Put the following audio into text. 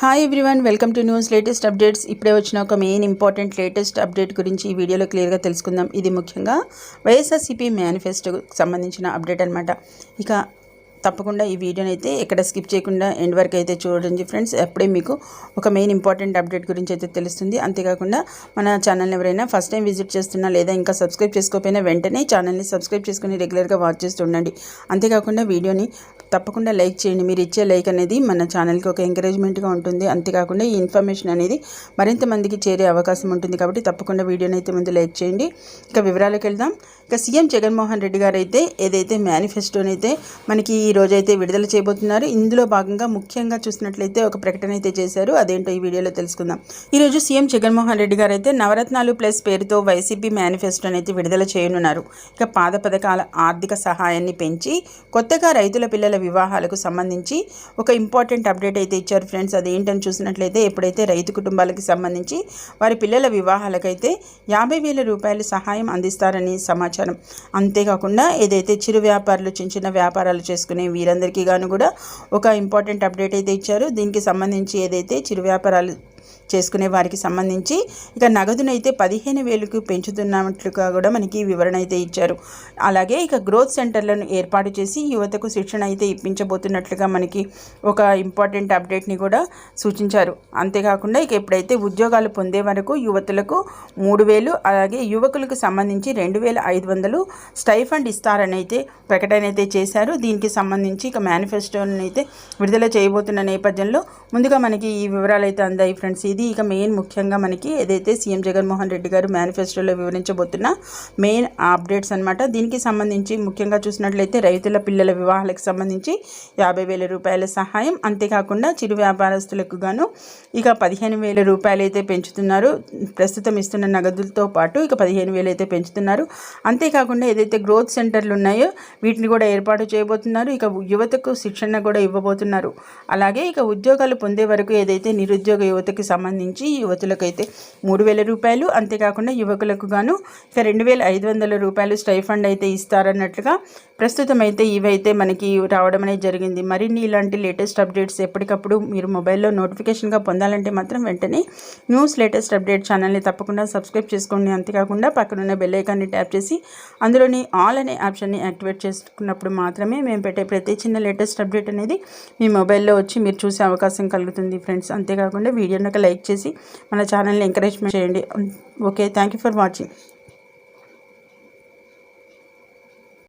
Hi everyone welcome to news latest updates ఇప్పుడే వచ్చిన ఒక మెయిన్ ఇంపార్టెంట్ లేటెస్ట్ అప్డేట్ గురించి ఈ వీడియోలో క్లియర్గా తెలుసుకుందాం. ఇది ముఖ్యంగా వైఎస్ఆర్సీపీ మేనిఫెస్టోకు సంబంధించిన అప్డేట్ అనమాట ఇక తప్పకుండా ఈ వీడియోని అయితే ఎక్కడ స్కిప్ చేయకుండా ఎండ్ వరకు అయితే చూడండి ఫ్రెండ్స్ అప్పుడే మీకు ఒక మెయిన్ ఇంపార్టెంట్ అప్డేట్ గురించి అయితే తెలుస్తుంది. అంతేకాకుండా మన ఛానల్ని ఎవరైనా ఫస్ట్ టైం విజిట్ చేస్తున్నా లేదా ఇంకా సబ్స్క్రైబ్ చేసుకోకపోయినా వెంటనే ఛానల్ని సబ్స్క్రైబ్ చేసుకుని రెగ్యులర్గా వాచ్ చేస్తూ ఉండండి. అంతేకాకుండా వీడియోని తప్పకుండా లైక్ చేయండి. మీరు ఇచ్చే లైక్ అనేది మన ఛానల్కి ఒక ఎంకరేజ్మెంట్గా ఉంటుంది. అంతేకాకుండా ఈ ఇన్ఫర్మేషన్ అనేది మరింత మందికి చేరే అవకాశం ఉంటుంది కాబట్టి తప్పకుండా వీడియోని అయితే ముందు లైక్ చేయండి. ఇక వివరాలకు వెళ్దాం. ఇక సీఎం జగన్మోహన్ రెడ్డి గారు అయితే ఏదైతే మేనిఫెస్టోనైతే అయితే మనకి ఈ రోజైతే విడుదల చేయబోతున్నారు ఇందులో భాగంగా ముఖ్యంగా చూసినట్లయితే ఒక ప్రకటన అయితే చేశారు. అదేంటో ఈ వీడియోలో తెలుసుకుందాం. ఈరోజు సీఎం జగన్మోహన్ రెడ్డి గారు అయితే నవరత్నాలు ప్లస్ పేరుతో వైసీపీ మేనిఫెస్టోని అయితే విడుదల చేయనున్నారు. ఇక పాద పథకాల ఆర్థిక సహాయాన్ని పెంచి కొత్తగా రైతుల పిల్లల వివాహాలకు సంబంధించి ఒక ఇంపార్టెంట్ అప్డేట్ అయితే ఇచ్చారు ఫ్రెండ్స్. అదేంటని చూసినట్లయితే ఎప్పుడైతే రైతు కుటుంబాలకు సంబంధించి వారి పిల్లల వివాహాలకైతే యాభై వేల రూపాయల సహాయం అందిస్తారని సమాచారం. అంతేకాకుండా ఏదైతే చిరు వ్యాపారులు చిన్న చిన్న వ్యాపారాలు చేసుకునే వీరందరికీ గాను కూడా ఒక ఇంపార్టెంట్ అప్డేట్ అయితే ఇచ్చారు. దీనికి సంబంధించి ఏదైతే చిరు వ్యాపారాలు చేసుకునే వారికి సంబంధించి ఇక నగదునైతే పదిహేను వేలకు పెంచుతున్నట్లుగా కూడా మనకి వివరణ అయితే ఇచ్చారు. అలాగే ఇక గ్రోత్ సెంటర్లను ఏర్పాటు చేసి యువతకు శిక్షణ అయితే ఇప్పించబోతున్నట్లుగా మనకి ఒక ఇంపార్టెంట్ అప్డేట్ని కూడా సూచించారు. అంతేకాకుండా ఇక ఎప్పుడైతే ఉద్యోగాలు పొందే వరకు యువతులకు మూడు వేలు అలాగే యువకులకు సంబంధించి రెండు వేల ఐదు వందలు స్టైఫండ్ ఇస్తారని అయితే ప్రకటన అయితే చేశారు. దీనికి సంబంధించి ఇక మేనిఫెస్టోని అయితే విడుదల చేయబోతున్న నేపథ్యంలో ముందుగా మనకి ఈ వివరాలు అయితే అందాయి ఫ్రెండ్స్. ఇది ఇక మెయిన్ ముఖ్యంగా మనకి ఏదైతే సీఎం జగన్మోహన్ రెడ్డి గారు మేనిఫెస్టోలో వివరించబోతున్న మెయిన్ అప్డేట్స్ అనమాట దీనికి సంబంధించి ముఖ్యంగా చూసినట్లయితే రైతుల పిల్లల వివాహాలకు సంబంధించి యాభై వేల రూపాయల సహాయం అంతేకాకుండా చిరు వ్యాపారస్తులకు గాను ఇక పదిహేను వేల రూపాయలు అయితే పెంచుతున్నారు. ప్రస్తుతం ఇస్తున్న నగదులతో పాటు ఇక పదిహేను వేలు అయితే పెంచుతున్నారు. అంతేకాకుండా ఏదైతే గ్రోత్ సెంటర్లు ఉన్నాయో వీటిని కూడా ఏర్పాటు చేయబోతున్నారు. ఇక యువతకు శిక్షణ కూడా ఇవ్వబోతున్నారు. అలాగే ఇక ఉద్యోగాలు పొందే వరకు ఏదైతే నిరుద్యోగ యువతకి సంబంధించి సంబంధించి యువతులకైతే మూడు వేల రూపాయలు అంతేకాకుండా యువకులకు గాను రెండు వేల ఐదు వందల రూపాయలు స్టైఫండ్ అయితే ఇస్తారన్నట్లుగా ప్రస్తుతం అయితే ఇవైతే మనకి రావడం అనేది జరిగింది. మరిన్ని ఇలాంటి లేటెస్ట్ అప్డేట్స్ ఎప్పటికప్పుడు మీరు మొబైల్లో నోటిఫికేషన్గా పొందాలంటే మాత్రం వెంటనే న్యూస్ లేటెస్ట్ అప్డేట్ ఛానల్ని తప్పకుండా సబ్స్క్రైబ్ చేసుకోండి. అంతేకాకుండా పక్కనున్న బెల్ ఐకాన్ని ట్యాప్ చేసి అందులోని ఆల్ అనే ఆప్షన్ని యాక్టివేట్ చేసుకున్నప్పుడు మాత్రమే మేము పెట్టే ప్రతి చిన్న లేటెస్ట్ అప్డేట్ అనేది మీ మొబైల్లో వచ్చి మీరు చూసే అవకాశం కలుగుతుంది ఫ్రెండ్స్. అంతేకాకుండా వీడియోని ఒక లైక్ చేసి మన ఛానల్ని ఎంకరేజ్మెంట్ చేయండి. Okay thank you for watching.